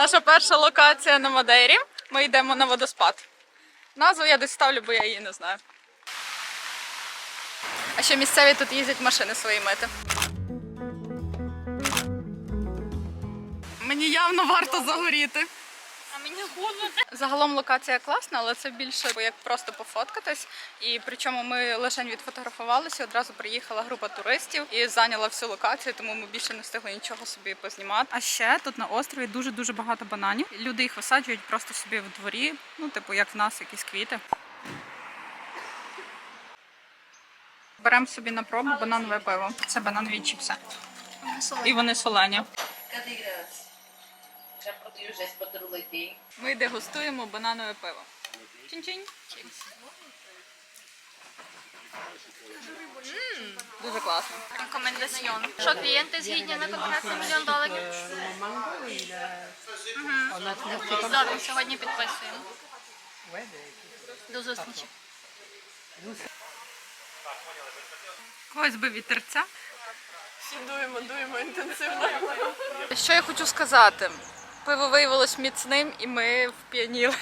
Наша перша локація на Мадейрі. Ми йдемо на водоспад. Назву я десь ставлю, бо я її не знаю. А ще місцеві тут їздять машини свої мити. Мені явно варто загоріти. Мені холодно. Загалом локація класна, але це більше як просто пофоткатись. І причому ми лише відфотографувалися. Одразу приїхала група туристів і зайняла всю локацію, тому ми більше не встигли нічого собі познімати. А ще тут на острові дуже дуже багато бананів. Люди їх висаджують просто собі в дворі. Ну, типу, як в нас якісь квіти. Беремо собі на пробу бананове пиво. Це бананові чіпси. І вони солені. Graça? Já produziu, já exportou. Ми дегустуємо бананове пиво. Чинь-чинь. Дуже класно. Рекомендаціон. Що клієнти згідні на контракт на мільйон доларів? Добре, сьогодні підписуємо. До зустрічі. Когось би вітерця. Дуємо, дуємо інтенсивно. Що я хочу сказати? Пиво виявилось міцним і ми вп'яніли.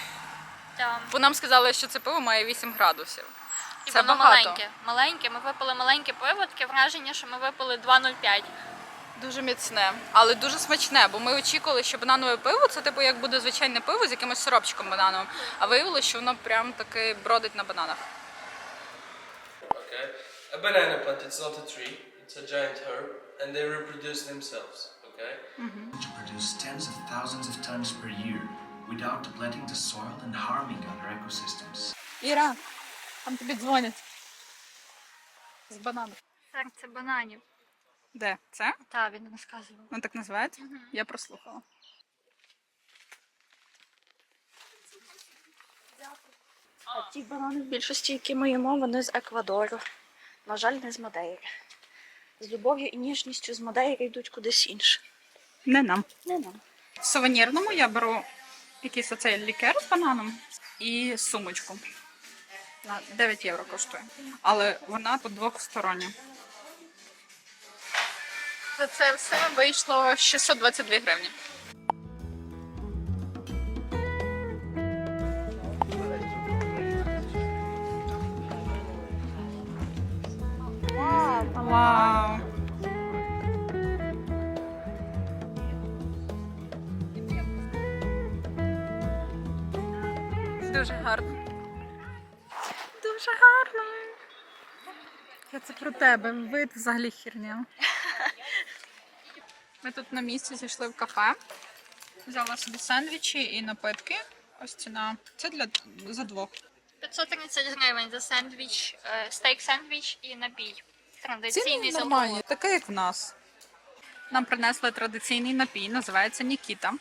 Так. Бо нам сказали, що це пиво має 8 градусів. І Це воно багато. маленьке. Маленьке. Ми випили маленьке пиво, таке враження, що ми випили 2,05. Дуже міцне, але дуже смачне, бо ми очікували, що бананове пиво це типу як буде звичайне пиво з якимось сиропчиком банановим. А виявилося, що воно прям таки бродить на бананах. Okay. A banana plant, it's not a tree, it's a giant herb, and they reproduce themselves. Okay. to produce tens of thousands of tons per year without depleting the soil and harming other ecosystems. Іра, там тобі дзвонять. З бананом. Серце бананів. Де? Це? Так, він розказував. Воно так називається? Я прослухала. Ті банани в більшості, які ми їмо, вони з Еквадору. На жаль, не з Мадейри. З любов'ю і ніжністю з Мадейри йдуть кудись інше. Не нам. Не нам. В сувенірному я беру якийсь оцей лікер з бананом і сумочку. На 9 євро коштує. Але вона тут двохстороння. За це все вийшло 622 гривні. Вау! Дуже гарно. Дуже гарно. Я це про тебе. Вид взагалі херня. Ми тут на місці зайшли в кафе. Взяла собі сендвічі і напитки. Ось ціна. Це для за двох. 530 гривень за сендвіч, е, стейк сендвіч і напій. Традиційний Ціни нормальні, таке як в нас. Нам принесли традиційний напій, називається Нікіта.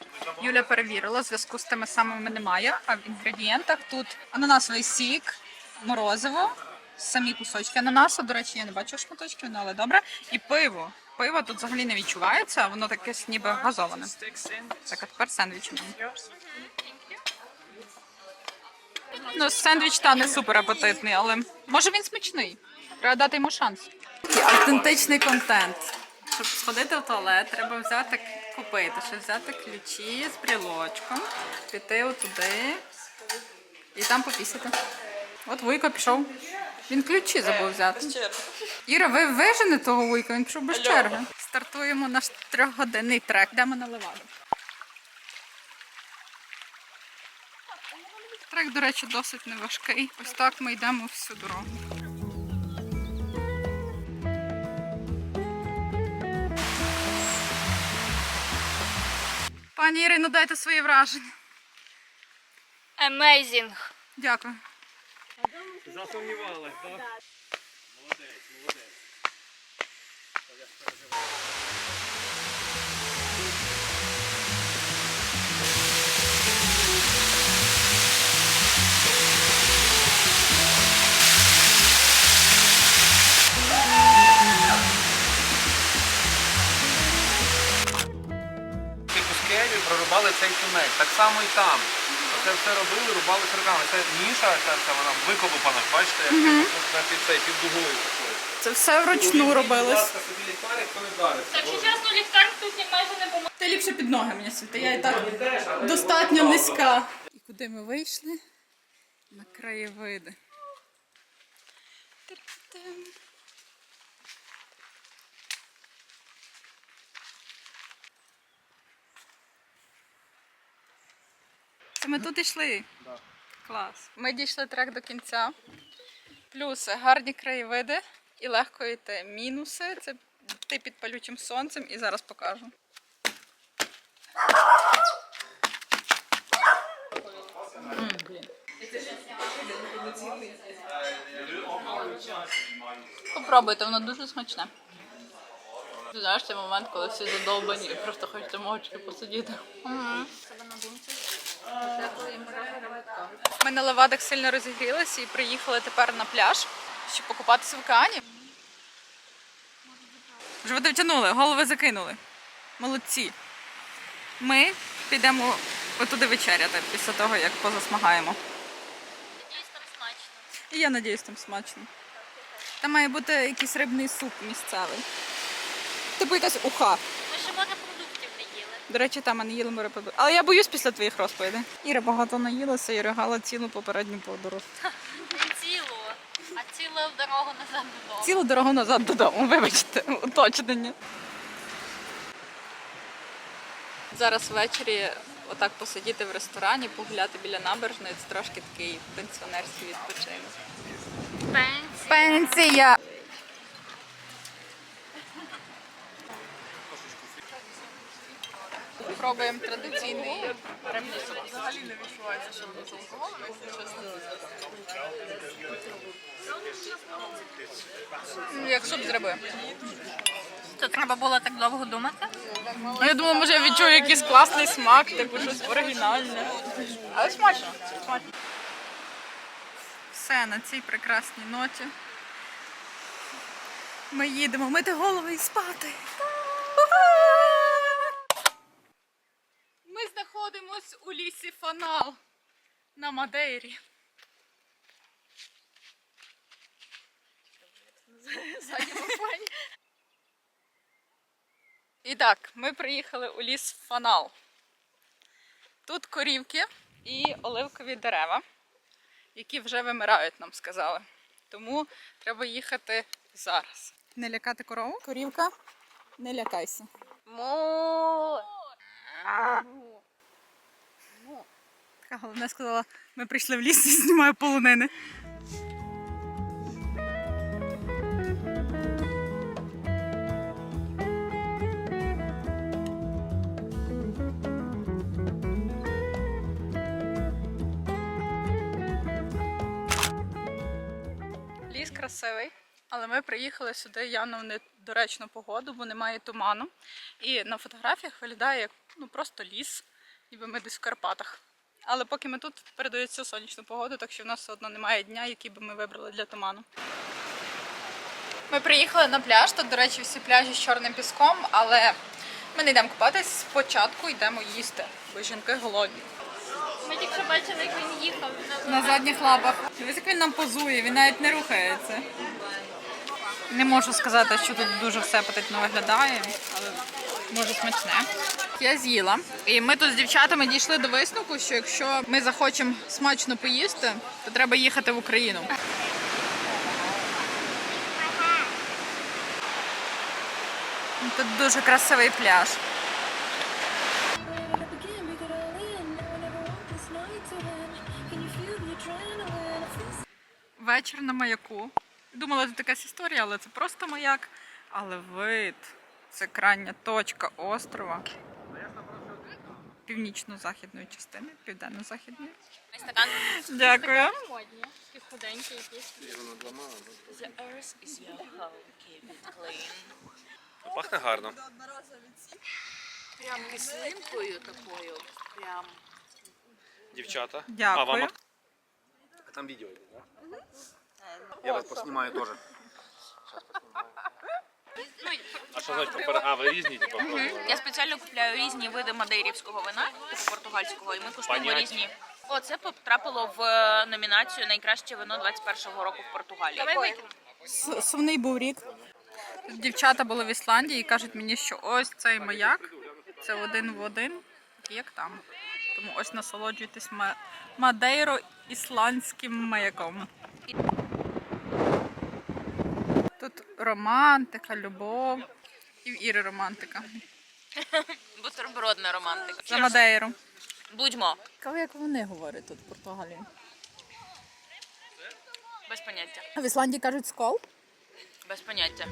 Юля перевірила, зв'язку з тими самими немає. А в інгредієнтах тут ананасовий сік, морозиво, самі кусочки ананасу. До речі, я не бачу шматочків, ну але добре. І пиво. Пиво тут взагалі не відчувається, воно таке ніби газоване. Так, а тепер сендвіч. Ну, сендвіч та не супер апетитний, але може він смачний. Треба дати йому шанс. Автентичний контент. Щоб сходити в туалет, треба взяти, купити, щоб взяти ключі з брілочком, піти отуди і там попісити. От Вуйко пішов. Він ключі забув взяти. Іра, ви вижене того Вуйка, він пішов без черги. Стартуємо наш трьохгодинний трек, йдемо на леваду. Трек, до речі, досить неважкий. Ось так ми йдемо всю дорогу. Пані Ірино, дайте свої враження. Amazing. Дякую. Типу прорубали. Так само і там. Це все робили, рубали руками. Це ніша, ця вся вона виколупана, бачите, як на під цей, під дугою такою. Це все вручну Будь робилось. ласка, собі ліхтарик, коли вдариться. Якщо чесно, ліхтар тут майже не помогли. Ти Ти ліпше під ноги мені світи, я і так достатньо низька. І куди ми вийшли? На краєвиди. Та-та-там. Це ми тут йшли. Клас. Ми дійшли трек до кінця. Плюси гарні краєвиди і легко йти. Мінуси це ти під палючим сонцем і зараз покажу. Попробуйте, воно дуже смачне. Ти знаєш цей момент, коли всі задовбані і просто хочете мовчки посидіти. На левадах сильно розігрілися і приїхали тепер на пляж, щоб покупатися в океані. Животи втягнули, голови закинули. Молодці. Ми підемо отуди вечеряти після того, як позасмагаємо. Надіюсь, там смачно. І я надіюсь, там смачно. Там має бути якийсь рибний суп місцевий. Типу якась уха. Ми ще їли. До речі, там не їли морепродукти. Але я боюсь після твоїх розповідей. Іра багато наїлася і ригала цілу попередню подорож. Не цілу, а цілу дорогу назад додому. Цілу дорогу назад додому, вибачте, уточнення. Зараз ввечері отак посидіти в ресторані, погуляти біля набережної це трошки такий пенсіонерський відпочинок. Пенсі. Пенсія! Пробуємо традиційний суп. Взагалі не відчувається, що без алкоголю, якщо чесно. Як суп з риби. То треба було так довго думати. Ну, Я думала, може я відчую якийсь класний смак, типу щось оригінальне. Але смачно. смачно. Все на цій прекрасній ноті. Ми їдемо мити голови і спати. Ми знаходимось у лісі Фанал на Мадейрі. І так, ми приїхали у ліс Фанал. Тут корівки і оливкові дерева, які вже вимирають, нам сказали. Тому треба їхати зараз. Не лякати корову? Корівка, не лякайся. Му. Така головне сказала, ми прийшли в ліс і знімаю полонини. Ліс красивий, але ми приїхали сюди явно в недоречну погоду, бо немає туману. І на фотографіях виглядає як ну, просто ліс, ніби ми десь в Карпатах. Але поки ми тут передають цю сонячну погоду, так що в нас все одно немає дня, який би ми вибрали для туману. Ми приїхали на пляж. Тут, до речі, всі пляжі з чорним піском, але ми не йдемо купатись. Спочатку йдемо їсти, бо жінки голодні. Ми тільки що бачили, як він їхав. На задніх лапах. Дивись, як він нам позує, він навіть не рухається. Не можу сказати, що тут дуже все апетитно виглядає, але може смачне. Я з'їла. І ми тут з дівчатами дійшли до висновку, що якщо ми захочемо смачно поїсти, то треба їхати в Україну. Тут дуже красивий пляж. Вечір на маяку. Думала, це якась історія, але це просто маяк. Але вид. Це крайня точка острова. Північно-західної частини, південно-західної. Стакан. Дякую. Модні. Такі худенькі якісь. Пахне гарно. Прям кислинкою такою. Прям. Дівчата. Дякую. А, вам... А там відео йде, так? Я вас поснімаю теж. А що значить попер... А, ви різні, типу? Я спеціально купляю різні види мадейрівського вина, типу португальського, і ми куштуємо Понять. різні. О, це потрапило в е, номінацію Найкраще вино 21-го року в Португалії. С- Сумний був рік. Дівчата були в Ісландії і кажуть мені, що ось цей маяк Це один в один, як там. Тому ось насолоджуйтесь ма- Мадейро ісландським маяком. Тут романтика, любов. І в Іри романтика. Бутербродна романтика. За Мадейру. Будьмо. Цікаво, як вони говорять тут в Португалії. Без поняття. В Ісландії кажуть скол. Без поняття.